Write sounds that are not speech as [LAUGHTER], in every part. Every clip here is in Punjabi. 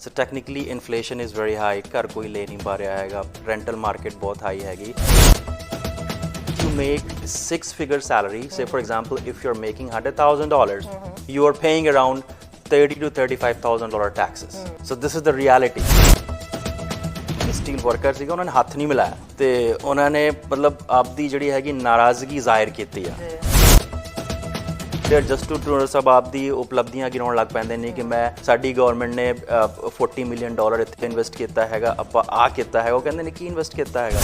So technically inflation is very high ਘਰ ਕੋਈ ਲੈ ਨਹੀਂ ਪਾ ਰਿਹਾ ਹੈਗਾ ਰੈਂਟਲ ਮਾਰਕੀਟ ਬਹੁਤ ਹਾਈ ਹੈਗੀ to make six figure salary say for example if you're making $100000 you are paying around 30 to 35000 dollar taxes so this is the reality steel worker ਸੀਗਾ ਉਹਨਾਂ ਨੇ ਹੱਥ ਨਹੀਂ ਮਿਲਾਇਆ ਤੇ ਉਹਨਾਂ ਨੇ ਮਤਲਬ ਆਪਦੀ ਜਿਹੜੀ ਹੈਗੀ ਨਾਰਾਜ਼ਗੀ ਜ਼ਾਹਿਰ ਕੀਤੀ ਆ ਫਿਰ ਜਸਟ ਟੂ ਸਭ ਆਪਦੀ ਉਪਲਬਧੀਆਂ ਗਿਣਾਉਣ ਲੱਗ ਪੈਂਦੇ ਨੇ ਕਿ ਮੈਂ ਸਾਡੀ ਗਵਰਨਮੈਂਟ ਨੇ ਅ, 40 ਮਿਲੀਅਨ ਡਾਲਰ ਇੱਥੇ ਇਨਵੈਸਟ ਕੀਤਾ ਹੈਗਾ ਆਪਾਂ ਆ ਕੀਤਾ ਹੈਗਾ ਉਹ ਕਹਿੰਦੇ ਨੇ ਕੀ ਇਨਵੈਸਟ ਕੀਤਾ ਹੈਗਾ?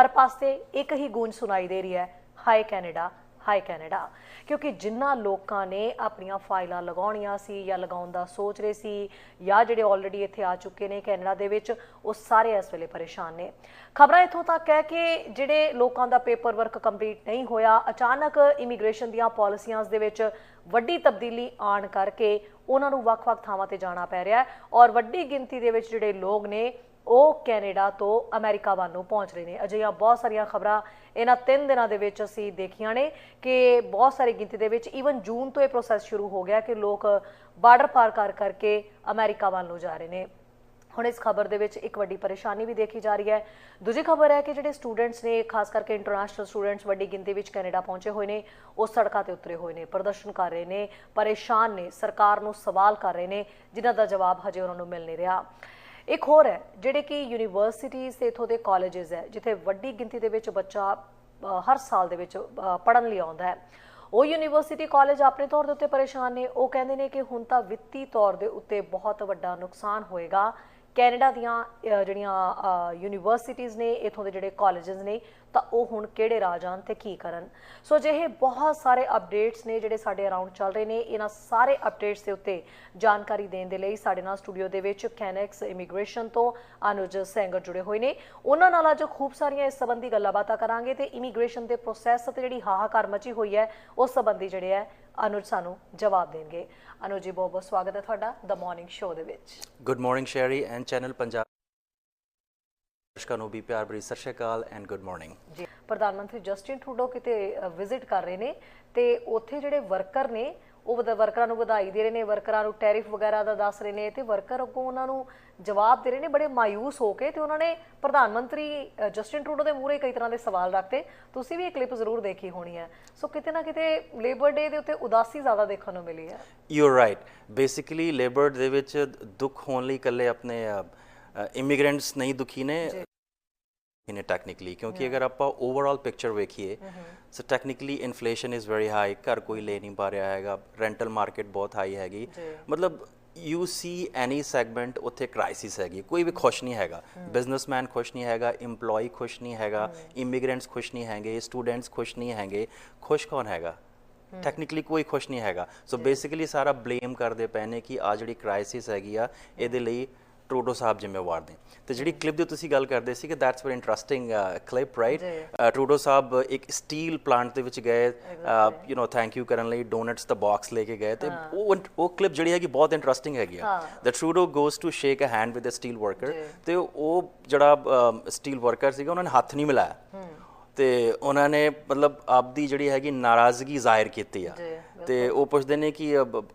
ਹਰ ਪਾਸੇ ਇੱਕ ਹੀ ਗੂੰਜ ਸੁਣਾਈ ਦੇ ਰਹੀ ਹੈ ਹਾਈ ਕੈਨੇਡਾ ਹਾਈ ਕੈਨੇਡਾ। ਕਿਉਂਕਿ ਜਿਨ੍ਹਾਂ ਲੋਕਾਂ ਨੇ ਆਪਣੀਆਂ ਫਾਈਲਾਂ ਲਗਾਉਣੀਆਂ ਸੀ ਜਾਂ ਲਗਾਉਣ ਦਾ ਸੋਚ ਰਹੇ ਸੀ ਜਾਂ ਜਿਹੜੇ ਆਲਰੇਡੀ ਇੱਥੇ ਆ ਚੁੱਕੇ ਨੇ ਕੈਨੇਡਾ ਦੇ ਵਿੱਚ, ਉਹ ਸਾਰੇ ਇਸ ਵੇਲੇ ਪਰੇਸ਼ਾਨ ਨੇ। ਖਬਰਾਂ ਇੱਥੋਂ ਤੱਕ ਹੈ ਕਿ ਜਿਹੜੇ ਲੋਕਾਂ ਦਾ ਪੇਪਰ ਵਰਕ ਕੰਪਲੀਟ ਨਹੀਂ ਹੋਇਆ, ਅਚਾਨਕ ਇਮੀਗ੍ਰੇਸ਼ਨ ਦੀਆਂ ਪਾਲਿਸੀਆਂ ਦੇ ਵਿੱਚ ਵੱਡੀ ਤਬਦੀਲੀ ਆਣ ਕਰਕੇ ਉਹਨਾਂ ਨੂੰ ਵੱਖ-ਵੱਖ ਥਾਵਾਂ ਤੇ ਜਾਣਾ ਪੈ ਰਿਹਾ ਹੈ ਔਰ ਵੱਡੀ ਗਿਣਤੀ ਦੇ ਵਿੱਚ ਜਿਹੜੇ ਲੋਕ ਨੇ ਉਹ ਕੈਨੇਡਾ ਤੋਂ ਅਮਰੀਕਾ ਵੱਲ ਨੂੰ ਪਹੁੰਚ ਰਹੇ ਨੇ। ਅਜਿਹੀਆਂ ਬਹੁਤ ਸਾਰੀਆਂ ਖਬਰਾਂ ਇਹਨਾਂ ਤਿੰਨ ਦਿਨਾਂ ਦੇ ਵਿੱਚ ਅਸੀਂ ਦੇਖੀਆਂ ਨੇ ਕਿ ਬਹੁਤ ਸਾਰੀ ਗਿਣਤੀ ਦੇ ਵਿੱਚ ਈਵਨ ਜੂਨ ਤੋਂ ਇਹ ਪ੍ਰੋਸੈਸ ਸ਼ੁਰੂ ਹੋ ਗਿਆ ਕਿ ਲੋਕ ਬਾਰਡਰ ਪਾਰ ਕਰ ਕਰਕੇ ਅਮਰੀਕਾ ਵੱਲ ਨੂੰ ਜਾ ਰਹੇ ਨੇ। ਹੁਣ ਇਸ ਖਬਰ ਦੇ ਵਿੱਚ ਇੱਕ ਵੱਡੀ ਪਰੇਸ਼ਾਨੀ ਵੀ ਦੇਖੀ ਜਾ ਰਹੀ ਹੈ। ਦੂਜੀ ਖਬਰ ਹੈ ਕਿ ਜਿਹੜੇ ਸਟੂਡੈਂਟਸ ਨੇ, ਖਾਸ ਕਰਕੇ ਇੰਟਰਨੈਸ਼ਨਲ ਸਟੂਡੈਂਟਸ ਵੱਡੀ ਗਿਣਤੀ ਵਿੱਚ ਕੈਨੇਡਾ ਪਹੁੰਚੇ ਹੋਏ ਨੇ, ਉਹ ਸੜਕਾਂ ਤੇ ਉਤਰੇ ਹੋਏ ਨੇ, ਪ੍ਰਦਰਸ਼ਨ ਕਰ ਰਹੇ ਨੇ, ਪਰੇਸ਼ਾਨ ਨੇ, ਸਰਕਾਰ ਨੂੰ ਸਵਾਲ ਕਰ ਰਹੇ ਨੇ, ਜਿਨ੍ਹਾਂ ਦਾ ਜਵਾਬ ਹਜੇ ਉਹਨਾਂ ਨੂੰ ਮਿਲ ਨਹੀਂ ਰਿਹਾ। ਇੱਕ ਹੋਰ ਹੈ, ਜਿਹੜੇ ਕਿ ਯੂਨੀਵਰਸਿਟੀਜ਼ ਤੇ ਇਥੋਂ ਦੇ ਕਾਲਜਸ ਹੈ, ਜਿੱਥੇ ਵੱਡੀ ਗਿਣਤੀ ਦੇ ਵਿੱਚ ਬੱਚਾ ਹਰ ਸਾਲ ਦੇ ਵਿੱਚ ਪੜਨ ਲਈ ਆਉਂਦਾ ਹੈ। ਉਹ ਯੂਨੀਵਰਸਿਟੀ ਕਾਲਜ ਆਪਣੇ ਤੌਰ ਦੇ ਉੱਤੇ ਪਰੇਸ਼ਾਨ ਨੇ। ਉਹ ਕਹਿੰਦੇ ਨੇ ਕਿ ਹੁਣ ਤਾਂ ਵਿੱਤੀ ਤੌਰ ਦੇ ਉੱਤੇ ਬਹੁਤ ਵੱਡਾ ਨੁਕਸਾਨ ਹੋਏਗਾ। ਕੈਨੇਡਾ ਦੀਆਂ ਜਿਹੜੀਆਂ ਯੂਨੀਵਰਸਿਟੀਜ਼ ਨੇ, ਇਥੋਂ ਦੇ ਜਿਹੜੇ ਕਾਲਜਸ ਨੇ, ਤਾਂ ਉਹ ਹੁਣ ਕਿਹੜੇ ਰਾਹ ਜਾਣ ਤੇ ਕੀ ਕਰਨ? ਸੋ ਜਿਹੇ ਬਹੁਤ ਸਾਰੇ ਅਪਡੇਟਸ ਨੇ ਜਿਹੜੇ ਸਾਡੇ ਅਰਾਊਂਡ ਚੱਲ ਰਹੇ ਨੇ। ਇਹਨਾਂ ਸਾਰੇ ਅਪਡੇਟਸ ਦੇ ਉੱਤੇ ਜਾਣਕਾਰੀ ਦੇਣ ਦੇ ਲਈ ਸਾਡੇ ਨਾਲ ਸਟੂਡੀਓ ਦੇ ਵਿੱਚ ਕੈਨੈਕਸ ਇਮੀਗ੍ਰੇਸ਼ਨ ਤੋਂ ਅਨੁਜ ਸੈਂਗਰ ਜੁੜੇ ਹੋਏ ਨੇ। ਉਹਨਾਂ ਨਾਲ ਅੱਜ ਖੂਬ ਸਾਰੀਆਂ ਇਸ ਸੰਬੰਧੀ ਗੱਲਾਂ ਬਾਤਾਂ ਕਰਾਂਗੇ ਤੇ ਇਮੀਗ੍ਰੇਸ਼ਨ ਦੇ ਪ੍ਰੋਸੈਸ ਤੇ ਜਿਹੜੀ ਹਾਹਾਕਾਰ ਮਚੀ ਹੋਈ ਹੈ, ਉਸ ਸੰਬੰਧੀ ਜਿਹੜੇ ਹੈ ਅਨੁਜ ਸਾਨੂੰ ਜਵਾਬ ਦੇਣਗੇ। ਅਨੁਜ ਜੀ ਬਹੁਤ ਬਹੁਤ ਸਵਾਗਤ ਹੈ ਤੁਹਾਡਾ ਦ ਮਾਰਨਿੰਗ ਸ਼ੋਅ ਦੇ ਵਿੱਚ। Good morning Sherry and channel Punjab ਦਰਸ਼ਕਾਂ ਨੂੰ ਵੀ ਪਿਆਰ ਭਰੀ ਸਤਿ ਸ਼੍ਰੀ ਅਕਾਲ ਐਂਡ ਗੁੱਡ ਮਾਰਨਿੰਗ ਜੀ ਪ੍ਰਧਾਨ ਮੰਤਰੀ ਜਸਟਿਨ ਟਰੂਡੋ ਕਿਤੇ ਵਿਜ਼ਿਟ ਕਰ ਰਹੇ ਨੇ ਤੇ ਉੱਥੇ ਜਿਹੜੇ ਵਰਕਰ ਨੇ ਉਹ ਵਰਕਰਾਂ ਨੂੰ ਵਧਾਈ ਦੇ ਰਹੇ ਨੇ ਵਰਕਰਾਂ ਨੂੰ ਟੈਰਿਫ ਵਗੈਰਾ ਦਾ ਦੱਸ ਰਹੇ ਨੇ ਤੇ ਵਰਕਰ ਅੱਗੋਂ ਉਹਨਾਂ ਨੂੰ ਜਵਾਬ ਦੇ ਰਹੇ ਨੇ ਬੜੇ ਮਾਇੂਸ ਹੋ ਕੇ ਤੇ ਉਹਨਾਂ ਨੇ ਪ੍ਰਧਾਨ ਮੰਤਰੀ ਜਸਟਿਨ ਟਰੂਡੋ ਦੇ ਮੂਹਰੇ ਕਈ ਤਰ੍ਹਾਂ ਦੇ ਸਵਾਲ ਰੱਖਤੇ ਤੁਸੀਂ ਵੀ ਇਹ ਕਲਿੱਪ ਜ਼ਰੂਰ ਦੇਖੀ ਹੋਣੀ ਹੈ। ਸੋ ਕਿਤੇ ਨਾ ਕਿਤੇ ਲੇਬਰ ਡੇ ਦੇ ਉੱਤੇ ਉਦਾਸੀ ਜ਼ਿਆਦਾ ਦੇਖਣ ਨੂੰ ਮਿਲੀ ਹੈ। You are right basically labour ਦੇ ਵਿੱਚ ਦੁੱਖ ਹੋਣ ਲਈ ਇਕੱਲੇ ਆਪਣੇ ਇਮੀਗ੍ਰੈਂਟਸ ਨਹੀਂ ਦੁਖੀ ਨੇ। ਨੇ ਟੈਕਨੀਕਲੀ ਕਿਉਂਕਿ ਅਗਰ ਆਪਾਂ ਓਵਰਆਲ ਪਿਕਚਰ ਵੇਖੀਏ so technically inflation is very high ਘਰ ਕੋਈ ਲੈ ਨਹੀਂ ਪਾ ਰਿਹਾ ਹੈਗਾ ਰੈਂਟਲ ਮਾਰਕੀਟ ਬਹੁਤ ਹਾਈ ਹੈਗੀ ਮਤਲਬ ਯੂ ਸੀ ਐਨੀ ਸੈਗਮੈਂਟ ਉੱਥੇ ਕ੍ਰਾਈਸਿਸ ਹੈਗੀ ਕੋਈ ਵੀ ਖੁਸ਼ ਨਹੀਂ ਹੈਗਾ ਬਿਜ਼ਨਸਮੈਨ ਖੁਸ਼ ਨਹੀਂ ਹੈਗਾ EMPLOYE ਖੁਸ਼ ਨਹੀਂ ਹੈਗਾ ਇਮੀਗ੍ਰੈਂਟਸ ਖੁਸ਼ ਨਹੀਂ ਹੈਗੇ ਸਟੂਡੈਂਟਸ ਖੁਸ਼ ਨਹੀਂ ਹੈਗੇ ਖੁਸ਼ ਕੌਣ ਹੈਗਾ ਟੈਕਨੀਕਲੀ ਕੋਈ ਖੁਸ਼ ਨਹੀਂ ਹੈਗਾ ਸੋ ਬੇਸਿਕਲੀ ਸਾਰਾ ਬਲੇਮ ਕਰਦੇ ਪਏ ਨੇ ਕਿ ਆ ਜਿਹੜੀ ਕ੍ਰਾਈਸਿਸ ਹੈਗੀ ਆ ਇਹਦੇ ਲਈ ਟਰੂਡੋ ਸਾਹਿਬ ਜ਼ਿੰਮੇਵਾਰ ਨੇ। ਤੇ ਜਿਹੜੀ ਕਲਿੱਪ ਦੀ ਤੁਸੀਂ ਗੱਲ ਕਰਦੇ ਸੀ ਕਿ that's very interesting clip right Trudeau sahib ਇੱਕ ਸਟੀਲ ਪਲਾਂਟ ਦੇ ਵਿੱਚ ਗਏ ਯੂ نو ਥੈਂਕ ਯੂ ਕਰਨ ਲਈ ਡੋਨਟਸ ਦਾ ਬਾਕਸ ਲੈ ਕੇ ਗਏ ਤੇ ਉਹ ਉਹ ਕਲਿੱਪ ਜਿਹੜੀ ਹੈਗੀ ਬਹੁਤ ਇੰਟਰਸਟਿੰਗ ਹੈਗੀ ਆ। The Trudeau goes to shake a hand with a steel worker ਤੇ ਉਹ ਜਿਹੜਾ ਸਟੀਲ ਵਰਕਰ ਸੀਗਾ ਉਹਨਾਂ ਨੇ ਹੱਥ ਨਹੀਂ ਮਿਲਾਇਆ। ਤੇ ਉਹਨਾਂ ਨੇ ਮਤਲਬ ਆਪਦੀ ਜਿਹੜੀ ਹੈਗੀ ਨਾਰਾਜ਼ਗੀ ਜ਼ਾਹਿਰ ਕੀਤੀ ਆ। ਤੇ ਉਹ ਪੁੱਛਦੇ ਨੇ ਕਿ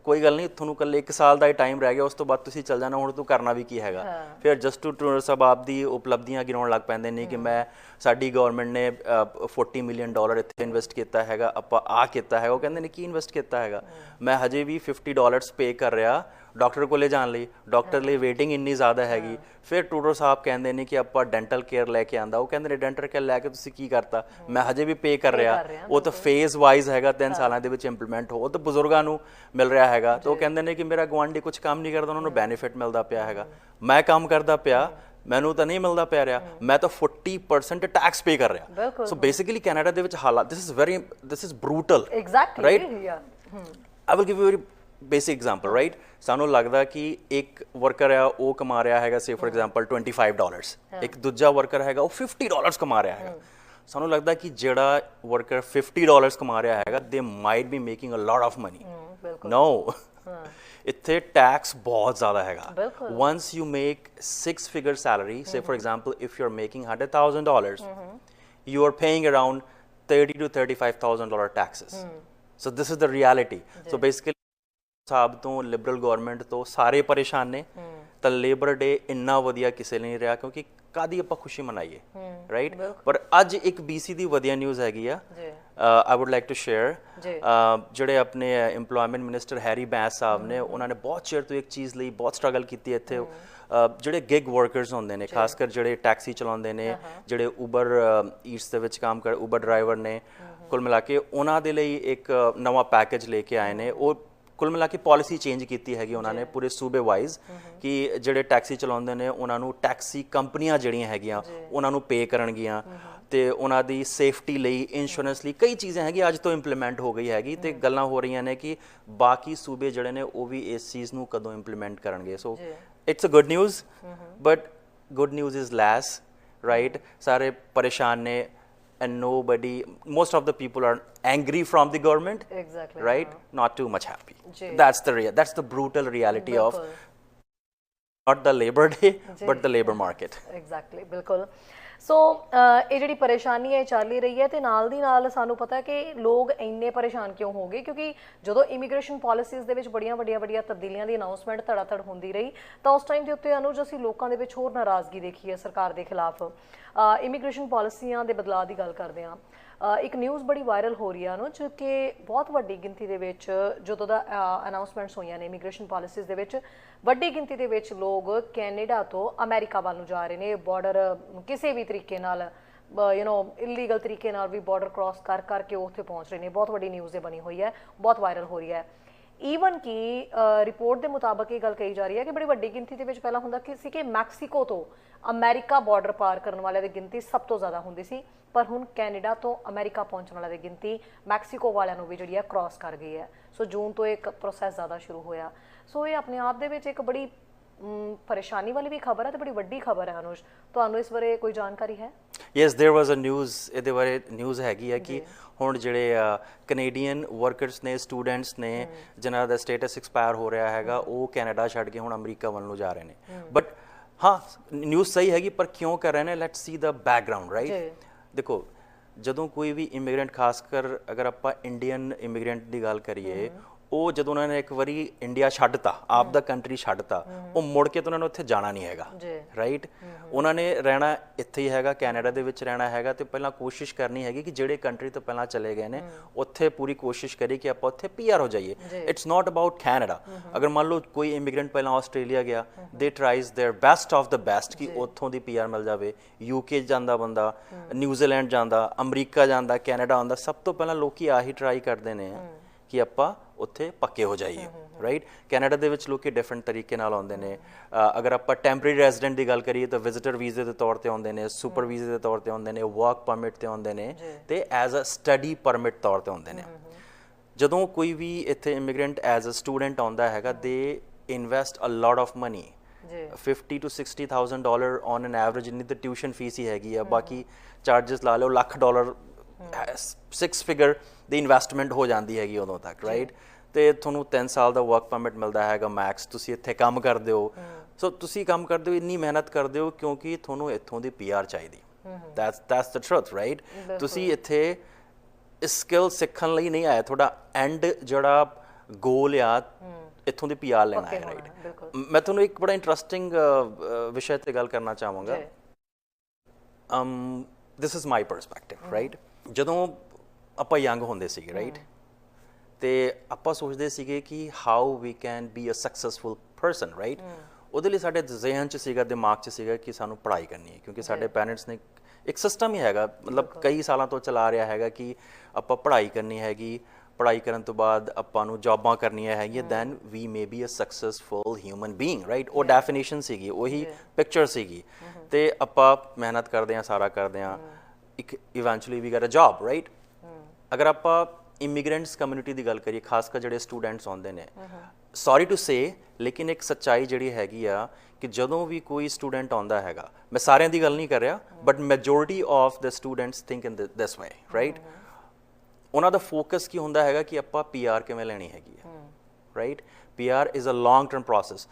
ਕੋਈ ਗੱਲ ਨਹੀਂ ਤੁਹਾਨੂੰ ਕੱਲੇ 1 ਸਾਲ ਦਾ ਹੀ ਟਾਈਮ ਰਹਿ ਗਿਆ ਉਸ ਤੋਂ ਬਾਅਦ ਤੁਸੀਂ ਚੱਲ ਜਾਣਾ ਹੁਣ ਤੂੰ ਕਰਨਾ ਵੀ ਕੀ ਹੈਗਾ। ਫਿਰ ਜਸਟ ਟੂ ਟੂ ਸਭ ਆਪਦੀ ਉਪਲਬਧੀਆਂ ਗਿਣਾਉਣ ਲੱਗ ਪੈਂਦੇ ਨੇ ਕਿ ਮੈਂ ਸਾਡੀ ਗਵਰਨਮੈਂਟ ਨੇ ਅ, 40 ਮਿਲੀਅਨ ਡਾਲਰ ਇੱਥੇ ਇਨਵੈਸਟ ਕੀਤਾ ਹੈਗਾ ਆਪਾਂ ਆ ਕੀਤਾ ਹੈ ਉਹ ਕਹਿੰਦੇ ਨੇ ਕੀ ਇਨਵੈਸਟ ਕੀਤਾ ਹੈਗਾ? ਮੈਂ ਹਜੇ ਵੀ 50 ਡਾਲਰਸ ਪੇ ਕਰ ਰਿਹਾ ਡਾਕਟਰ ਕੋਲੇ ਜਾਣ ਲਈ ਡਾਕਟਰ ਲਈ ਵੇਟਿੰਗ ਇੰਨੀ ਜ਼ਿਆਦਾ ਹੈਗੀ। ਫਿਰ ਟੂਡੋ ਸਾਹਿਬ ਕਹਿੰਦੇ ਨੇ ਕਿ ਆਪਾਂ ਡੈਂਟਲ ਕੇਅਰ ਲੈ ਕੇ ਆਂਦਾ। ਉਹ ਕਹਿੰਦੇ ਨੇ ਡੈਂਟਲ ਕੇਅਰ ਲੈ ਕੇ ਤੁਸੀਂ ਕੀ ਕਰਤਾ? ਮੈਂ ਹਜੇ ਵੀ ਪੇ ਕਰ ਰਿਹਾ। ਉਹ ਤਾਂ ਫੇਜ਼ ਵਾਈਜ਼ ਹੈਗਾ 3 ਸਾਲਾਂ ਦੇ ਵਿੱਚ ਇੰਪਲੀਮੈਂਟ ਹੋ। ਉਹ ਤਾਂ ਬਜ਼ੁਰਗਾਂ ਨੂੰ ਮਿਲ ਰਿਹਾ ਹੈਗਾ। ਤਾਂ ਉਹ ਕਹਿੰਦੇ ਨੇ ਕਿ ਮੇਰਾ ਗਵਾਂਢੀ ਕੁਝ ਕੰਮ ਨਹੀਂ ਕਰਦਾ ਉਹਨਾਂ ਨੂੰ ਬੈਨੀਫਿਟ ਮਿਲਦਾ ਪਿਆ ਹੈਗਾ। ਮੈਂ ਕੰਮ ਕਰਦਾ ਪਿਆ ਮੈਨੂੰ ਤਾਂ ਨਹੀਂ ਮਿਲਦਾ ਪਿਆ ਰਿਹਾ। ਮੈਂ ਤਾਂ 40% ਟੈਕਸ ਪੇ ਕਰ ਰਿਹਾ। ਸੋ ਬੇਸਿਕਲੀ ਕੈਨੇਡਾ ਦੇ ਵਿੱਚ ਹਾਲਾਤ this is very this is brutal exactly Right? I will give you very basic example right ਸਾਨੂੰ ਲੱਗਦਾ ਕਿ ਇੱਕ ਵਰਕਰ ਆ ਉਹ ਕਮਾ ਰਿਹਾ ਹੈਗਾ ਸੇ ਫॉर ਐਗਜ਼ਾਮਪਲ 25 ਡਾਲਰਸ ਇੱਕ ਦੂਜਾ ਵਰਕਰ ਹੈਗਾ ਉਹ 50 ਡਾਲਰਸ ਕਮਾ ਰਿਹਾ ਹੈਗਾ। ਸਾਨੂੰ ਲੱਗਦਾ ਕਿ ਜਿਹੜਾ ਵਰਕਰ 50 ਡਾਲਰਸ ਕਮਾ ਰਿਹਾ ਹੈਗਾ they might be making a lot of money no ਇੱਥੇ ਟੈਕਸ ਬਹੁਤ ਜ਼ਿਆਦਾ ਹੈਗਾ। ਬਿਲਕੁਲ। once you make six figure salary say for example if you're making $100000 you are paying around 30 to 35000 dollar taxes so this is the reality so basically ਸਾਹਿਬ ਤੋਂ ਲਿਬਰਲ ਗਵਰਨਮੈਂਟ ਤੋਂ ਸਾਰੇ ਪਰੇਸ਼ਾਨ ਨੇ। ਤਾਂ ਲੇਬਰ ਡੇ ਇੰਨਾ ਵਧੀਆ ਕਿਸੇ ਲਈ ਨਹੀਂ ਰਿਹਾ ਕਿਉਂਕਿ ਕਾਦੀ ਆਪਾਂ ਖੁਸ਼ੀ ਮਨਾਈਏ ਰਾਈਟ ਪਰ ਅੱਜ ਇੱਕ BC ਦੀ ਵਧੀਆ ਨਿਊਜ਼ ਹੈਗੀ ਆ। ਜੀ। I would like to share. ਜਿਹੜੇ ਆਪਣੇ EMPLOYMENT minister Harry Bains sahib ਨੇ ਉਹਨਾਂ ਨੇ ਬਹੁਤ ਚਿਰ ਤੋਂ ਇੱਕ ਚੀਜ਼ ਲਈ ਬਹੁਤ ਸਟਰਗਲ ਕੀਤੀ ਇੱਥੇ। ਜਿਹੜੇ ਗਿਗ ਵਰਕਰਸ ਹੁੰਦੇ ਨੇ ਖਾਸ ਕਰ ਜਿਹੜੇ ਟੈਕਸੀ ਚਲਾਉਂਦੇ ਨੇ ਜਿਹੜੇ ਉਬਰ ਈਟਸ ਦੇ ਵਿੱਚ ਕੰਮ ਕਰ ਉਬਰ ਡਰਾਈਵਰ ਨੇ। ਕੁੱਲ ਮਿਲਾ ਕੇ ਉਹਨਾਂ ਦੇ ਲਈ ਇੱਕ ਨਵਾਂ ਪੈਕੇਜ ਲੈ ਕੇ ਆਏ ਨੇ। ਉਹ ਕੁੱਲ ਮਿਲਾ ਕੇ ਪਾਲਿਸੀ ਚੇਂਜ ਕੀਤੀ ਹੈਗੀ ਉਹਨਾਂ ਨੇ ਪੂਰੇ ਸੂਬੇ ਵਾਈਜ਼ ਕਿ ਜਿਹੜੇ ਟੈਕਸੀ ਚਲਾਉਂਦੇ ਨੇ ਉਹਨਾਂ ਨੂੰ ਟੈਕਸੀ ਕੰਪਨੀਆਂ ਜਿਹੜੀਆਂ ਹੈਗੀਆਂ ਉਹਨਾਂ ਨੂੰ ਪੇ ਕਰਨਗੀਆਂ ਤੇ ਉਹਨਾਂ ਦੀ ਸੇਫਟੀ ਲਈ ਇੰਸ਼ੋਰੈਂਸ ਲਈ ਕਈ ਚੀਜ਼ਾਂ ਹੈਗੀਆਂ ਅੱਜ ਤੋਂ ਇੰਪਲੀਮੈਂਟ ਹੋ ਗਈ ਹੈਗੀ ਤੇ ਗੱਲਾਂ ਹੋ ਰਹੀਆਂ ਨੇ ਕਿ ਬਾਕੀ ਸੂਬੇ ਜਿਹੜੇ ਨੇ ਉਹ ਵੀ ਇਸ ਚੀਜ਼ ਨੂੰ ਕਦੋਂ ਇੰਪਲੀਮੈਂਟ ਕਰਨਗੇ। So it's a good news but good news is less right ਸਾਰੇ ਪਰੇਸ਼ਾਨ ਨੇ and nobody, most of the people are angry from the government. Exactly. Right? Yeah. Not too much happy. That's the real. that's the brutal reality Bilkul. of not the labor [LAUGHS] day, but the labor market. Exactly. Bilkul. ਸੋ ਇਹ ਜਿਹੜੀ ਪਰੇਸ਼ਾਨੀ ਹੈ, ਇਹ ਚੱਲ ਹੀ ਰਹੀ ਹੈ ਤੇ ਨਾਲ ਦੀ ਨਾਲ ਸਾਨੂੰ ਪਤਾ ਹੈ ਕਿ ਲੋਕ ਇੰਨੇ ਪਰੇਸ਼ਾਨ ਕਿਉਂ ਹੋ ਗਏ? ਕਿਉਂਕਿ ਜਦੋਂ ਇਮੀਗ੍ਰੇਸ਼ਨ ਪਾਲਿਸੀਜ਼ ਦੇ ਵਿੱਚ ਬੜੀਆਂ ਵੱਡੀਆਂ ਵੱਡੀਆਂ ਤਬਦੀਲੀਆਂ ਦੀ ਅਨਾਉਂਸਮੈਂਟ ਧੜਾਧੜ ਹੁੰਦੀ ਰਹੀ, ਤਾਂ ਉਸ ਟਾਈਮ ਦੇ ਉੱਤੇ ਅਨੁਜ ਅਸੀਂ ਲੋਕਾਂ ਦੇ ਵਿੱਚ ਹੋਰ ਨਾਰਾਜ਼ਗੀ ਦੇਖੀ ਹੈ ਸਰਕਾਰ ਦੇ ਖਿਲਾਫ। ਇਮੀਗ੍ਰੇਸ਼ਨ ਪਾਲਿਸੀਆਂ ਦੇ ਬਦਲਾਅ ਦੀ ਗੱਲ ਕਰਦੇ ਹਾਂ। ਇੱਕ ਨਿਊਜ਼ ਬੜੀ ਵਾਇਰਲ ਹੋ ਰਹੀ ਹੈ ਚ ਕਿ ਬਹੁਤ ਵੱਡੀ ਗਿਣਤੀ ਦੇ ਵਿੱਚ, ਜਦੋਂ ਦਾ ਅਨਾਉਂਸਮੈਂਟਸ ਹੋਈਆਂ ਨੇ ਇਮੀਗ੍ਰੇਸ਼ਨ ਪਾਲਿਸੀਜ਼ ਦੇ ਵਿੱਚ, ਵੱਡੀ ਗਿਣਤੀ ਦੇ ਵਿੱਚ ਲੋਕ ਕੈਨੇਡਾ ਤੋਂ ਅਮਰੀਕਾ ਵੱਲ ਨੂੰ ਜਾ ਰਹੇ ਨੇ ਬਾਰਡਰ ਕਿਸੇ ਵੀ ਤਰੀਕੇ ਨਾਲ ਯੂ نو ਇਲੀਗਲ ਤਰੀਕੇ ਨਾਲ ਵੀ ਬਾਰਡਰ ਕ੍ਰਾਸ ਕਰ ਕਰਕੇ ਉਹ ਉੱਥੇ ਪਹੁੰਚ ਰਹੇ ਨੇ। ਬਹੁਤ ਵੱਡੀ ਨਿਊਜ਼ ਇਹ ਬਣੀ ਹੋਈ ਹੈ, ਬਹੁਤ ਵਾਇਰਲ ਹੋ ਰਹੀ ਹੈ। ਈਵਨ ਕਿ ਰਿਪੋਰਟ ਦੇ ਮੁਤਾਬਕ ਇਹ ਗੱਲ ਕਹੀ ਜਾ ਰਹੀ ਹੈ ਕਿ ਬੜੀ ਵੱਡੀ ਗਿਣਤੀ ਦੇ ਵਿੱਚ ਪਹਿਲਾਂ ਹੁੰਦਾ ਕਿ ਸੀ ਕਿ ਮੈਕਸੀਕੋ ਤੋਂ ਅਮਰੀਕਾ ਬਾਰਡਰ ਪਾਰ ਕਰਨ ਵਾਲਿਆਂ ਦੀ ਗਿਣਤੀ ਸਭ ਤੋਂ ਜ਼ਿਆਦਾ ਹੁੰਦੀ ਸੀ, ਪਰ ਹੁਣ ਕੈਨੇਡਾ ਤੋਂ ਅਮਰੀਕਾ ਪਹੁੰਚਣ ਵਾਲਿਆਂ ਦੀ ਗਿਣਤੀ ਮੈਕਸੀਕੋ ਵਾਲਿਆਂ ਨੂੰ ਵੀ ਜਿਹੜੀ ਹੈ ਕ੍ਰਾਸ ਕਰ ਗਈ ਹੈ। ਸੋ ਜੂਨ ਤੋਂ ਇੱਕ ਪ੍ਰੋਸੈਸ ਜ਼ਿਆਦਾ ਸ਼ੁਰੂ ਹੋਇਆ। ਸੋ ਇਹ ਆਪਣੇ ਆਪ ਦੇ ਵਿੱਚ ਇੱਕ ਬੜੀ ਪਰੇਸ਼ਾਨੀ ਵਾਲੀ ਵੀ ਖਬਰ ਹੈ ਤੇ ਬੜੀ ਵੱਡੀ ਖਬਰ ਹੈ ਅਨੁਜ ਤੁਹਾਨੂੰ ਇਸ ਬਾਰੇ ਕੋਈ ਜਾਣਕਾਰੀ ਹੈ yes there was a news ਇਹਦੇ ਬਾਰੇ ਨਿਊਜ਼ ਹੈਗੀ ਹੈ ਕਿ ਹੁਣ ਜਿਹੜੇ ਕੈਨੇਡੀਅਨ ਵਰਕਰਸ ਨੇ ਸਟੂਡੈਂਟਸ ਨੇ ਜਿਨ੍ਹਾਂ ਦਾ ਸਟੇਟਸ ਐਕਸਪਾਇਰ ਹੋ ਰਿਹਾ ਹੈਗਾ ਉਹ ਕੈਨੇਡਾ ਛੱਡ ਕੇ ਹੁਣ ਅਮਰੀਕਾ ਵੱਲ ਨੂੰ ਜਾ ਰਹੇ ਨੇ ਬਟ ਹਾਂ ਨਿਊਜ਼ ਸਹੀ ਹੈਗੀ ਪਰ ਕਿਉਂ ਕਰ ਰਹੇ ਨੇ ਲੈਟਸ ਸੀ ਦਾ ਬੈਕਗ੍ਰਾਉਂਡ ਰਾਈਟ ਜੀ। ਦੇਖੋ ਜਦੋਂ ਕੋਈ ਵੀ ਇਮੀਗ੍ਰੈਂਟ ਖਾਸ ਕਰ ਅਗਰ ਆਪਾਂ ਇੰਡੀਅਨ ਇਮੀਗ੍ਰੈਂਟ ਦੀ ਗੱਲ ਕਰੀਏ ਉਹ ਜਦੋਂ ਉਹਨਾਂ ਨੇ ਇੱਕ ਵਾਰੀ ਇੰਡੀਆ ਛੱਡਤਾ ਆਪ ਦਾ ਕੰਟਰੀ ਛੱਡਤਾ ਉਹ ਮੁੜ ਕੇ ਤਾਂ ਉਹਨਾਂ ਨੂੰ ਉੱਥੇ ਜਾਣਾ ਨਹੀਂ ਹੈਗਾ ਜੀ। ਰਾਈਟ ਉਹਨਾਂ ਨੇ ਰਹਿਣਾ ਇੱਥੇ ਹੀ ਹੈਗਾ ਕੈਨੇਡਾ ਦੇ ਵਿੱਚ ਰਹਿਣਾ ਹੈਗਾ ਤੇ ਪਹਿਲਾਂ ਕੋਸ਼ਿਸ਼ ਕਰਨੀ ਹੈਗੀ ਕਿ ਜਿਹੜੇ ਕੰਟਰੀ ਤੋਂ ਪਹਿਲਾਂ ਚਲੇ ਗਏ ਨੇ ਉੱਥੇ ਪੂਰੀ ਕੋਸ਼ਿਸ਼ ਕਰੀ ਕਿ ਆਪਾਂ ਉੱਥੇ ਪੀਆਰ ਹੋ ਜਾਈਏ ਇਟਸ ਨਾਟ ਅਬਾਊਟ ਕੈਨੇਡਾ ਅਗਰ ਮੰਨ ਲਓ ਕੋਈ ਇਮੀਗ੍ਰੈਂਟ ਪਹਿਲਾਂ ਆਸਟ੍ਰੇਲੀਆ ਗਿਆ they tries their best of the best ਕਿ ਉੱਥੋਂ ਦੀ ਪੀਆਰ ਮਿਲ ਜਾਵੇ ਯੂਕੇ ਜਾਂਦਾ ਬੰਦਾ ਨਿਊਜ਼ੀਲੈਂਡ ਜਾਂਦਾ ਅਮਰੀਕਾ ਜਾਂਦਾ ਕੈਨੇਡਾ ਆਉਂਦਾ ਸਭ ਤੋਂ ਪਹਿਲਾਂ ਲੋਕੀ ਆਹੀ ਟਰਾਈ ਕਰਦੇ ਨੇ ਕਿ ਆਪਾਂ ਉੱਥੇ ਪੱਕੇ ਹੋ ਜਾਈਏ ਰਾਈਟ ਕੈਨੇਡਾ ਦੇ ਵਿੱਚ ਲੋਕੀ ਡਿਫਰੈਂਟ ਤਰੀਕੇ ਨਾਲ ਆਉਂਦੇ ਨੇ। ਅਗਰ ਆਪਾਂ ਟੈਂਪਰੇਰੀ ਰੈਜ਼ੀਡੈਂਟ ਦੀ ਗੱਲ ਕਰੀਏ ਤਾਂ ਵਿਜ਼ਿਟਰ ਵੀਜ਼ੇ ਦੇ ਤੌਰ ਤੇ ਆਉਂਦੇ ਨੇ ਸੁਪਰ ਵੀਜ਼ੇ ਦੇ ਤੌਰ ਤੇ ਆਉਂਦੇ ਨੇ ਵਰਕ ਪਰਮਿਟ ਤੇ ਆਉਂਦੇ ਨੇ ਤੇ ਐਜ਼ ਅ ਸਟੱਡੀ ਪਰਮਿਟ ਤੌਰ ਤੇ ਆਉਂਦੇ ਨੇ। ਜਦੋਂ ਕੋਈ ਵੀ ਇੱਥੇ ਇਮੀਗ੍ਰੈਂਟ ਐਜ਼ ਅ ਸਟੂਡੈਂਟ ਆਉਂਦਾ ਹੈਗਾ they invest a lot of money ਜੀ। 50 to 60000 dollar on an average ਇੰਨੀ ਤਾਂ ਟਿਊਸ਼ਨ ਫੀਸ ਹੀ ਹੈਗੀ ਆ। ਬਾਕੀ ਚਾਰजेस ਲਾ ਲਓ ਲੱਖ ਡਾਲਰ 6 ਫਿਗਰ ਦੀ ਇਨਵੈਸਟਮੈਂਟ ਹੋ ਜਾਂਦੀ ਹੈਗੀ ਉਦੋਂ ਤੱਕ ਰਾਈਟ ਤੇ ਤੁਹਾਨੂੰ 3 ਸਾਲ ਦਾ ਵਰਕ ਪਰਮਿਟ ਮਿਲਦਾ ਹੈਗਾ ਮੈਕਸ ਤੁਸੀਂ ਇੱਥੇ ਕੰਮ ਕਰਦੇ ਹੋ। ਸੋ ਤੁਸੀਂ ਕੰਮ ਕਰਦੇ ਹੋ ਇੰਨੀ ਮਿਹਨਤ ਕਰਦੇ ਹੋ ਕਿਉਂਕਿ ਤੁਹਾਨੂੰ ਇੱਥੋਂ ਦੀ ਪੀਆਰ ਚਾਹੀਦੀ। That's that's the truth right ਤੁਸੀਂ ਇੱਥੇ ਸਕਿੱਲ ਸਿੱਖਣ ਲਈ ਨਹੀਂ ਆਏ ਤੁਹਾਡਾ ਐਂਡ ਜਿਹੜਾ ਗੋਲ ਆ ਇੱਥੋਂ ਦੀ ਪੀਆਰ ਲੈਣਾ ਹੈ ਰਾਈਟ। ਮੈਂ ਤੁਹਾਨੂੰ ਇੱਕ ਬੜਾ ਇੰਟਰਸਟਿੰਗ ਵਿਸ਼ੇ ਤੇ ਗੱਲ ਕਰਨਾ ਚਾਹਾਂਗਾ। um this is my perspective right? ਜਦੋਂ ਆਪਾਂ ਯੰਗ ਹੁੰਦੇ ਸੀਗੇ ਰਾਈਟ ਤੇ ਆਪਾਂ ਸੋਚਦੇ ਸੀਗੇ ਕਿ how we can be a successful person right ਉਹਦੇ ਲਈ ਸਾਡੇ ਜ਼ਿਹਨ ਚ ਸੀਗਾ ਦਿਮਾਗ ਚ ਸੀਗਾ ਕਿ ਸਾਨੂੰ ਪੜ੍ਹਾਈ ਕਰਨੀ ਹੈ ਕਿਉਂਕਿ ਸਾਡੇ ਪੈਰੈਂਟਸ ਨੇ ਇੱਕ ਸਿਸਟਮ ਹੀ ਹੈਗਾ ਮਤਲਬ ਕਈ ਸਾਲਾਂ ਤੋਂ ਚਲਾ ਰਿਹਾ ਹੈਗਾ ਕਿ ਆਪਾਂ ਪੜ੍ਹਾਈ ਕਰਨੀ ਹੈਗੀ ਪੜ੍ਹਾਈ ਕਰਨ ਤੋਂ ਬਾਅਦ ਆਪਾਂ ਨੂੰ ਜੌਬਾਂ ਕਰਨੀਆਂ ਹੈਗੀਆਂ then we may be a successful human being right ਉਹ ਡੈਫੀਨੇਸ਼ਨ ਸੀਗੀ ਉਹੀ ਪਿਕਚਰ ਸੀਗੀ। ਤੇ ਆਪਾਂ ਮਿਹਨਤ ਕਰਦੇ ਆ ਸਾਰਾ ਕਰਦੇ ਆ ਇੱਕ eventually we get a job right ਅਗਰ ਆਪਾਂ ਇਮੀਗ੍ਰੈਂਟਸ ਕਮਿਊਨਿਟੀ ਦੀ ਗੱਲ ਕਰੀਏ, ਖਾਸ ਕਰ ਜਿਹੜੇ ਸਟੂਡੈਂਟਸ ਆਉਂਦੇ ਨੇ ਸੌਰੀ ਟੂ ਸੇ ਲੇਕਿਨ ਇੱਕ ਸੱਚਾਈ ਜਿਹੜੀ ਹੈਗੀ ਆ ਕਿ ਜਦੋਂ ਵੀ ਕੋਈ ਸਟੂਡੈਂਟ ਆਉਂਦਾ ਹੈਗਾ, ਮੈਂ ਸਾਰਿਆਂ ਦੀ ਗੱਲ ਨਹੀਂ ਕਰ ਰਿਹਾ but majority of the students think in this way right ਉਹਨਾਂ ਦਾ ਫੋਕਸ ਕੀ ਹੁੰਦਾ ਹੈਗਾ ਕਿ ਆਪਾਂ ਪੀਆਰ ਕਿਵੇਂ ਲੈਣੀ ਹੈਗੀ ਹੈ right PR is a long term process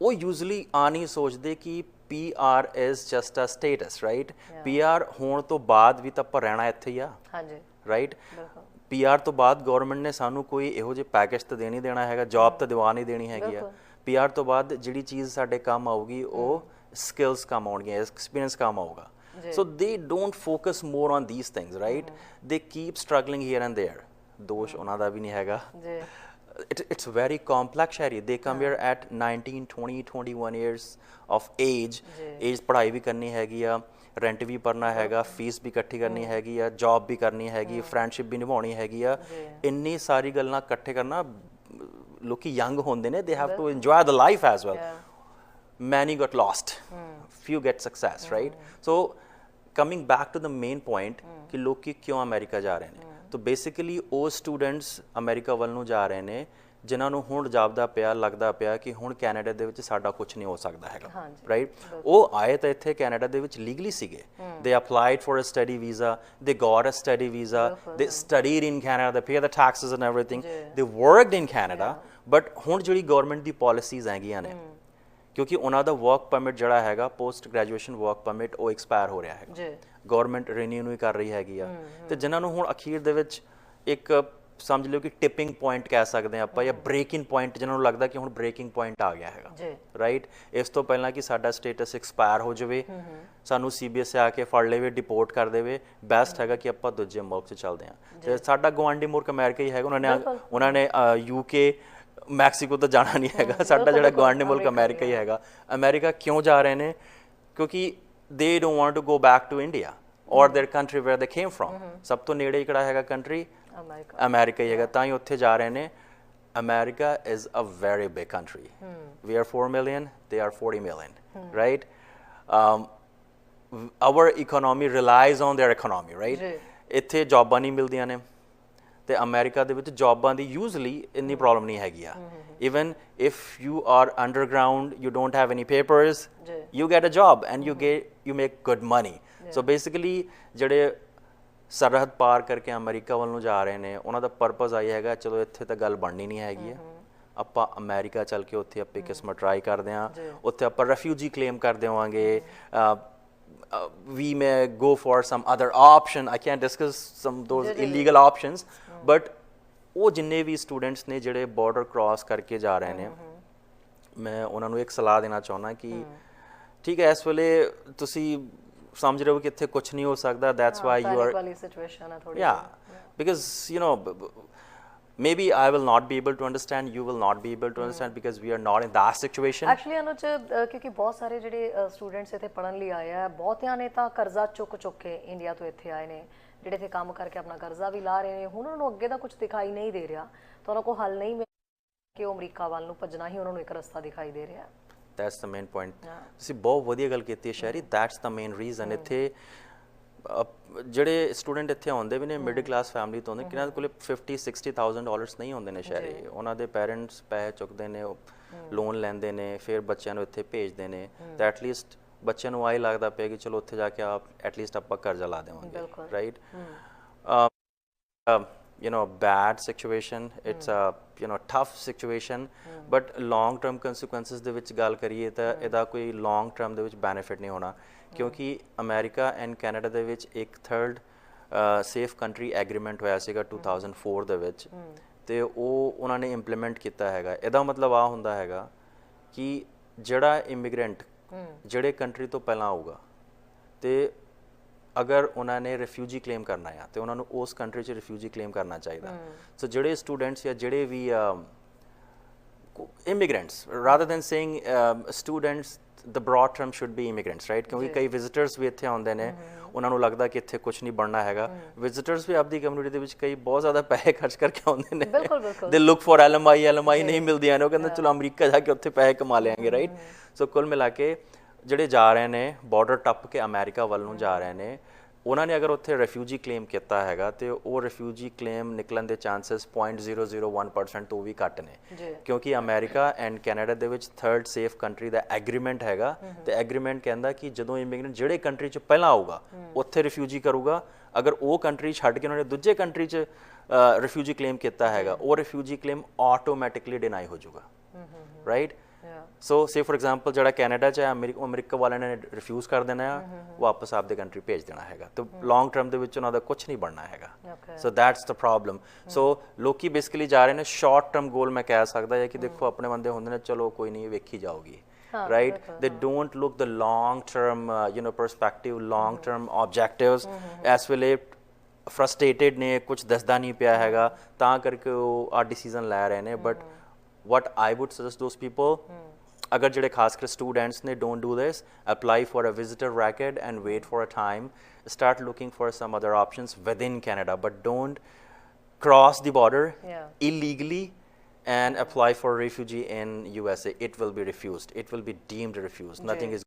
ਉਹ ਯੂਜ਼ਲੀ ਆ ਨਹੀਂ ਸੋਚਦੇ ਕਿ PR is just a status right? PR ਹੋਣ ਤੋਂ ਬਾਅਦ ਵੀ ਤਾਂ ਆਪਾਂ ਰਹਿਣਾ ਇੱਥੇ ਹੀ ਆ ਹਾਂਜੀ। ਰਾਈਟ ਪੀਆਰ ਤੋਂ ਬਾਅਦ ਗਵਰਨਮੈਂਟ ਨੇ ਸਾਨੂੰ ਕੋਈ ਇਹੋ ਜਿਹੇ ਪੈਕੇਜ ਤਾਂ ਦੇਣੀ ਦੇਣਾ ਹੈਗਾ ਜੌਬ ਤਾਂ ਦਿਵਾ ਨਹੀਂ ਦੇਣੀ ਹੈਗੀ ਆ। ਪੀਆਰ ਤੋਂ ਬਾਅਦ ਜਿਹੜੀ ਚੀਜ਼ ਸਾਡੇ ਕੰਮ ਆਊਗੀ ਉਹ ਸਕਿੱਲਸ ਕੰਮ ਆਉਣਗੀਆਂ ਐਕਸਪੀਰੀਅੰਸ ਕੰਮ ਆਊਗਾ। So they don't focus more on these things right they keep struggling here and there ਦੋਸ਼ ਉਹਨਾਂ ਦਾ ਵੀ ਨਹੀਂ ਹੈਗਾ। ਜੀ। it, it's very complex ਸ਼ਹਿਰੀ they come here at 19 20 21 years of age age ਪੜ੍ਹਾਈ ਵੀ ਕਰਨੀ ਹੈਗੀ ਆ ਰੈਂਟ ਵੀ ਭਰਨਾ ਹੈਗਾ ਫੀਸ ਵੀ ਇਕੱਠੀ ਕਰਨੀ ਹੈਗੀ ਆ ਜੌਬ ਵੀ ਕਰਨੀ ਹੈਗੀ ਫਰੈਂਡਸ਼ਿਪ ਵੀ ਨਿਭਾਉਣੀ ਹੈਗੀ ਆ ਇੰਨੀ ਸਾਰੀ ਗੱਲਾਂ ਇਕੱਠੇ ਕਰਨਾ ਲੋਕੀ ਯੰਗ ਹੁੰਦੇ ਨੇ they have to enjoy the life as well many got lost few get success right so coming back to the main point ਕਿ ਲੋਕੀ ਕਿਉਂ ਅਮਰੀਕਾ ਜਾ ਰਹੇ ਨੇ ਤਾਂ ਬੇਸਿਕਲੀ ਉਹ ਸਟੂਡੈਂਟਸ ਅਮਰੀਕਾ ਵੱਲ ਨੂੰ ਜਾ ਰਹੇ ਨੇ ਜਿਨ੍ਹਾਂ ਨੂੰ ਹੁਣ ਜਾਪਦਾ ਪਿਆ ਲੱਗਦਾ ਪਿਆ ਕਿ ਹੁਣ ਕੈਨੇਡਾ ਦੇ ਵਿੱਚ ਸਾਡਾ ਕੁਝ ਨਹੀਂ ਹੋ ਸਕਦਾ ਹੈਗਾ ਰਾਈਟ ਉਹ ਆਏ ਤਾਂ ਇੱਥੇ ਕੈਨੇਡਾ ਦੇ ਵਿੱਚ ਲੀਗਲੀ ਸੀਗੇ। They applied for a study visa they got a study visa they studied in Canada they pay the taxes and everything they worked in Canada but ਹੁਣ ਜਿਹੜੀ ਗਵਰਨਮੈਂਟ ਦੀ ਪਾਲਿਸੀਜ਼ ਹੈਗੀਆਂ ਨੇ ਕਿਉਂਕਿ ਉਹਨਾਂ ਦਾ ਵਰਕ ਪਰਮਿਟ ਜਿਹੜਾ ਹੈਗਾ ਪੋਸਟ ਗ੍ਰੈਜੂਏਸ਼ਨ ਵਰਕ ਪਰਮਿਟ ਉਹ ਐਕਸਪਾਇਰ ਹੋ ਰਿਹਾ ਹੈਗਾ। ਜੀ। ਗਵਰਨਮੈਂਟ ਰੀਨਿਊ ਨਹੀਂ ਕਰ ਰਹੀ ਹੈਗੀ ਆ। ਤੇ ਜਿਨ੍ਹਾਂ ਨੂੰ ਹੁਣ ਅਖੀਰ ਦੇ ਵਿੱਚ ਇੱਕ ਸਮਝ ਲਿਓ ਕਿ ਟਿਪਿੰਗ ਪੁਆਇੰਟ ਕਹਿ ਸਕਦੇ ਆ ਆਪਾਂ ਜਾਂ ਬ੍ਰੇਕਿੰਗ ਪੁਆਇੰਟ ਜਿਨ੍ਹਾਂ ਨੂੰ ਲੱਗਦਾ ਕਿ ਹੁਣ ਬ੍ਰੇਕਿੰਗ ਪੁਆਇੰਟ ਆ ਗਿਆ ਹੈਗਾ। ਜੀ। ਰਾਈਟ ਇਸ ਤੋਂ ਪਹਿਲਾਂ ਕਿ ਸਾਡਾ ਸਟੇਟਸ ਐਕਸਪਾਇਰ ਹੋ ਜਾਵੇ ਸਾਨੂੰ ਸੀਬੀਐਸ ਆ ਕੇ ਫੜ ਲਵੇ ਡਿਪੋਰਟ ਕਰ ਦੇਵੇ ਬੈਸਟ ਹੈਗਾ ਕਿ ਆਪਾਂ ਦੂਜੇ ਮੁਲਕ 'ਚ ਚੱਲਦੇ ਤੇ ਸਾਡਾ ਗਵਾਂਡੀ ਮੁਲਕ ਅਮਰੀਕਾ ਹੀ ਹੈਗਾ ਉਹਨਾਂ ਨੇ ਉਹਨਾਂ ਨੇ ਯੂਕੇ ਮੈਕਸੀਕੋ ਤਾਂ ਜਾਣਾ ਨਹੀਂ ਹੈਗਾ ਸਾਡਾ ਜਿਹੜਾ ਗਵਾਂਡੀ ਮੁਲਕ ਅਮਰੀਕਾ ਹੀ ਹੈਗਾ ਅਮਰੀਕਾ ਕਿਉਂ ਜਾ ਰਹੇ ਨੇ ਕਿਉਂਕਿ they don't want to go back to India or their country where they came from ਸਭ ਤੋਂ ਨੇੜੇ ਹੀ ਕਿਹੜਾ ਹੈਗਾ ਕੰਟਰੀ ਅਮਰੀਕਾ ਅਮਰੀਕਾ ਹੀ ਹੈਗਾ ਤਾਂ ਹੀ ਉੱਥੇ ਜਾ ਰਹੇ ਨੇ America is a very big country we are 4 million they are 40 million right um our economy relies on their economy right ਜੀ। ਇੱਥੇ ਜੌਬਾਂ ਨਹੀਂ ਮਿਲਦੀਆਂ ਨੇ ਤੇ ਅਮਰੀਕਾ ਦੇ ਵਿੱਚ ਜੌਬਾਂ ਦੀ ਯੂਜ਼ਲੀ ਇੰਨੀ ਪ੍ਰੋਬਲਮ ਨਹੀਂ ਹੈਗੀ ਆ। Even if you are underground you don't have any papers. You get a job and you get you make good money so basically ਜਿਹੜੇ ਸਰਹੱਦ ਪਾਰ ਕਰਕੇ ਅਮਰੀਕਾ ਵੱਲ ਨੂੰ ਜਾ ਰਹੇ ਨੇ ਉਹਨਾਂ ਦਾ ਪਰਪਸ ਆਈ ਹੈਗਾ ਚਲੋ ਇੱਥੇ ਤਾਂ ਗੱਲ ਬਣਨੀ ਨਹੀਂ ਹੈਗੀ ਆ। ਆਪਾਂ ਅਮਰੀਕਾ ਚੱਲ ਕੇ ਉੱਥੇ ਆਪਣੀ ਕਿਸਮਤ ਟਰਾਈ ਕਰਦੇ ਹਾਂ। ਉੱਥੇ ਆਪਾਂ ਰੈਫਿਊਜੀ ਕਲੇਮ ਕਰ ਦੇਵਾਂਗੇ we may go for some other option i can't discuss some those illegal options but ਉਹ ਜਿੰਨੇ ਵੀ ਸਟੂਡੈਂਟਸ ਨੇ ਜਿਹੜੇ ਬਾਰਡਰ ਕ੍ਰਾਸ ਕਰਕੇ ਜਾ ਰਹੇ ਨੇ ਮੈਂ ਉਹਨਾਂ ਨੂੰ ਇੱਕ ਸਲਾਹ ਦੇਣਾ ਚਾਹੁੰਦਾ ਕਿ ਠੀਕ ਹੈ ਇਸ ਵੇਲੇ ਤੁਸੀਂ ਸਮਝ ਰਹੇ ਹੋ ਕਿ ਇੱਥੇ ਕੁਝ ਨਹੀਂ ਹੋ ਸਕਦਾ why you are ਪੈਨਿਕ ਵਾਲੀ ਸਿਚੁਏਸ਼ਨ ਹੈ ਥੋੜੀ you know b- b- maybe i will not be able to understand you will not be able to understand because we are not in that situation. Actually Anuj ਕਿਉਂਕਿ ਬਹੁਤ ਸਾਰੇ ਜਿਹੜੇ ਸਟੂਡੈਂਟਸ ਇੱਥੇ ਪੜਨ ਲਈ ਆਏ ਆ ਬਹੁਤਿਆਂ ਨੇ ਤਾਂ ਕਰਜ਼ਾ ਚੁੱਕ ਚੁੱਕ ਕੇ ਇੰਡੀਆ ਤੋਂ ਇੱਥੇ ਆਏ ਨੇ। ਜਿਹੜੇ ਇੱਥੇ ਕੰਮ ਕਰਕੇ ਆਪਣਾ ਕਰਜ਼ਾ ਵੀ ਲਾ ਰਹੇ ਨੇ ਹੁਣ ਉਹਨਾਂ ਨੂੰ ਅੱਗੇ ਦਾ ਕੁਝ ਦਿਖਾਈ ਨਹੀਂ ਦੇ ਰਿਹਾ। ਤਾਂ ਉਹਨਾਂ ਕੋਲ ਹੱਲ ਨਹੀਂ ਮਿਲ ਕਿ ਉਹ ਅਮਰੀਕਾ ਵੱਲ ਨੂੰ ਭੱਜਣਾ ਹੀ ਉਹਨਾਂ ਨੂੰ ਇੱਕ ਰਸਤਾ ਦਿਖਾਈ ਦੇ ਰਿਹਾ। That's the main point. ਤੁਸੀਂ ਬਹੁਤ ਵਧੀਆ ਗੱਲ ਕੀਤੀ ਹੈ ਸ਼ਹਿਰੀ that's the main reason ਇੱਥੇ ਜਿਹੜੇ ਸਟੂਡੈਂਟ ਇੱਥੇ ਆਉਂਦੇ ਵੀ ਨੇ ਮਿਡਲ ਕਲਾਸ ਫੈਮਿਲੀ ਤੋਂ ਹੁੰਦੇ ਕਿਨਾਂ ਦੇ ਕੋਲੇ 50 60000 ਡਾਲਰਸ ਨਹੀਂ ਹੁੰਦੇ ਨੇ ਸ਼ਹਿਰੀ। ਉਹਨਾਂ ਦੇ ਪੈਰੈਂਟਸ ਪੈਸੇ ਚੁੱਕਦੇ ਨੇ ਲੋਨ ਲੈਂਦੇ ਨੇ ਫਿਰ ਬੱਚਿਆਂ ਨੂੰ ਇੱਥੇ ਭੇਜਦੇ ਨੇ। ਤਾਂ ਐਟਲੀਸਟ ਬੱਚਿਆਂ ਨੂੰ ਆਈ ਲੱਗਦਾ ਪਿਆ ਕਿ ਚਲੋ ਉੱਥੇ ਜਾ ਕੇ ਆਪ ਐਟਲੀਸਟ ਆਪਾਂ ਕਰਜ਼ਾ ਲਾ ਦੇਵਾਂਗੇ right you know bad situation it's a you know tough situation but long term consequences ਦੇ ਵਿੱਚ ਗੱਲ ਕਰੀਏ ਤਾਂ ਇਹਦਾ ਕੋਈ long term ਦੇ ਵਿੱਚ benefit ਨਹੀਂ ਹੋਣਾ ਕਿਉਂਕਿ ਅਮਰੀਕਾ ਐਂਡ ਕੈਨੇਡਾ ਦੇ ਵਿੱਚ ਇੱਕ ਥਰਡ ਸੇਫ ਕੰਟਰੀ ਐਗਰੀਮੈਂਟ ਹੋਇਆ ਸੀਗਾ 2004 ਦੇ ਵਿੱਚ ਤੇ ਉਹ ਉਹਨਾਂ ਨੇ ਇੰਪਲੀਮੈਂਟ ਕੀਤਾ ਹੈਗਾ। ਇਹਦਾ ਮਤਲਬ ਆ ਹੁੰਦਾ ਹੈਗਾ ਕਿ ਜਿਹੜਾ ਇਮੀਗ੍ਰੈਂਟ ਜਿਹੜੇ ਕੰਟਰੀ ਤੋਂ ਪਹਿਲਾਂ ਆਊਗਾ ਤੇ ਅਗਰ ਉਹਨਾਂ ਨੇ ਰਿਫਿਊਜੀ ਕਲੇਮ ਕਰਨਾ ਆ ਤੇ ਉਹਨਾਂ ਨੂੰ ਉਸ ਕੰਟਰੀ 'ਚ ਰਿਫਿਊਜੀ ਕਲੇਮ ਕਰਨਾ ਚਾਹੀਦਾ। ਸੋ ਜਿਹੜੇ ਸਟੂਡੈਂਟਸ ਜਾਂ ਜਿਹੜੇ ਵੀ immigrants rather than saying um, students the broad term should be immigrants right? ਕਿਉਂਕਿ ਕਈ ਵਿਜ਼ਿਟਰਸ ਵੀ ਇੱਥੇ ਆਉਂਦੇ ਨੇ ਉਹਨਾਂ ਨੂੰ ਲੱਗਦਾ ਕਿ ਇੱਥੇ ਕੁਝ ਨਹੀਂ ਬਣਨਾ ਹੈਗਾ ਵਿਜ਼ਿਟਰਸ ਵੀ ਆਪਦੀ ਕਮਿਊਨਿਟੀ ਦੇ ਵਿੱਚ ਕਈ ਬਹੁਤ ਜ਼ਿਆਦਾ ਪੈਸੇ ਖਰਚ ਕਰਕੇ ਆਉਂਦੇ ਨੇ ਬਿਲਕੁਲ ਬਿਲਕੁਲ ਦੇ ਲੁੱਕ ਫॉर ਐਲਐਮਆਈ ਐਲਐਮਆਈ ਨਹੀਂ ਮਿਲਦੀਆਂ ਨੇ ਉਹ ਕਹਿੰਦੇ ਚਲੋ ਅਮਰੀਕਾ ਜਾ ਕੇ ਉੱਥੇ ਪੈਸੇ ਕਮਾ ਲਿਆਂਗੇ ਰਾਈਟ ਸੋ ਕੁੱਲ ਮਿਲਾ ਕੇ ਜਿਹੜੇ ਜਾ ਰਹੇ ਨੇ ਬਾਰਡਰ ਟੱਪ ਕੇ ਅਮਰੀਕਾ ਵੱਲ ਨੂੰ ਜਾ ਰਹੇ ਨੇ ਉਹਨਾਂ ਨੇ ਅਗਰ ਉੱਥੇ ਰਿਫਿਊਜੀ ਕਲੇਮ ਕੀਤਾ ਹੈਗਾ ਤੇ ਉਹ ਰਿਫਿਊਜੀ ਕਲੇਮ ਨਿਕਲਣ ਦੇ ਚਾਂਸਸ 0.001% ਤੋਂ ਵੀ ਘੱਟ ਨੇ। ਕਿਉਂਕਿ ਅਮਰੀਕਾ ਐਂਡ ਕੈਨੇਡਾ ਦੇ ਵਿੱਚ ਥਰਡ ਸੇਫ ਕੰਟਰੀ ਦਾ ਐਗਰੀਮੈਂਟ ਹੈਗਾ। ਤੇ ਐਗਰੀਮੈਂਟ ਕਹਿੰਦਾ ਕਿ ਜਦੋਂ ਇਮੀਗ੍ਰੈਂਟ ਜਿਹੜੇ ਕੰਟਰੀ 'ਚ ਪਹਿਲਾਂ ਆਊਗਾ ਉੱਥੇ ਰਿਫਿਊਜੀ ਕਰੂਗਾ। ਅਗਰ ਉਹ ਕੰਟਰੀ ਛੱਡ ਕੇ ਉਹਨਾਂ ਨੇ ਦੂਜੇ ਕੰਟਰੀ 'ਚ ਰਿਫਿਊਜੀ ਕਲੇਮ ਕੀਤਾ ਹੈਗਾ ਉਹ ਰਿਫਿਊਜੀ ਕਲੇਮ ਆਟੋਮੈਟਿਕਲੀ ਡਿਨਾਈ ਹੋ ਜਾਊਗਾ। Right. So say for example ਜਿਹੜਾ ਕੈਨੇਡਾ ਚ ਹੈ ਅਮਰੀਕਾ ਅਮਰੀਕਾ ਵਾਲਿਆਂ ਨੇ ਰਿਫਿਊਜ਼ ਕਰ ਦੇਣਾ ਆ ਵਾਪਸ ਆਪਦੇ ਕੰਟਰੀ ਭੇਜ ਦੇਣਾ ਹੈਗਾ। ਤੇ ਲੌਂਗ ਟਰਮ ਦੇ ਵਿੱਚ ਉਹਨਾਂ ਦਾ ਕੁਝ ਨਹੀਂ ਬਣਨਾ ਹੈਗਾ. ਸੋ ਦੈਟਸ ਦ ਪ੍ਰੋਬਲਮ ਸੋ ਲੋਕੀ ਬੇਸਿਕਲੀ ਜਾ ਰਹੇ ਨੇ ਸ਼ਾਰਟ ਟਰਮ ਗੋਲ ਮੈਂ ਕਹਿ ਸਕਦਾ ਹੈ ਕਿ ਦੇਖੋ ਆਪਣੇ ਬੰਦੇ ਹੁੰਦੇ ਨੇ ਚਲੋ ਕੋਈ ਨਹੀਂ ਵੇਖੀ ਜਾਊਗੀ। right? they don't look the long term uh, you know perspective long term objectives. ਇਸ ਵੇਲੇ ਫਰਸਟ੍ਰੇਟਡ ਨੇ ਕੁਝ ਦੱਸਦਾ ਨਹੀਂ ਪਿਆ ਹੈਗਾ। ਤਾਂ ਕਰਕੇ ਉਹ ਆ ਡਿਸੀਜਨ ਲੈ ਰਹੇ ਨੇ but what i would suggest those people ਅਗਰ ਜਿਹੜੇ ਖਾਸ ਕਰ ਸਟੂਡੈਂਟਸ ਨੇ don't do this apply for a visitor record and wait for a time start looking for some other options within canada but don't cross the border Yeah. illegally and apply for refugee in usa it will be refused it will be deemed refused nothing is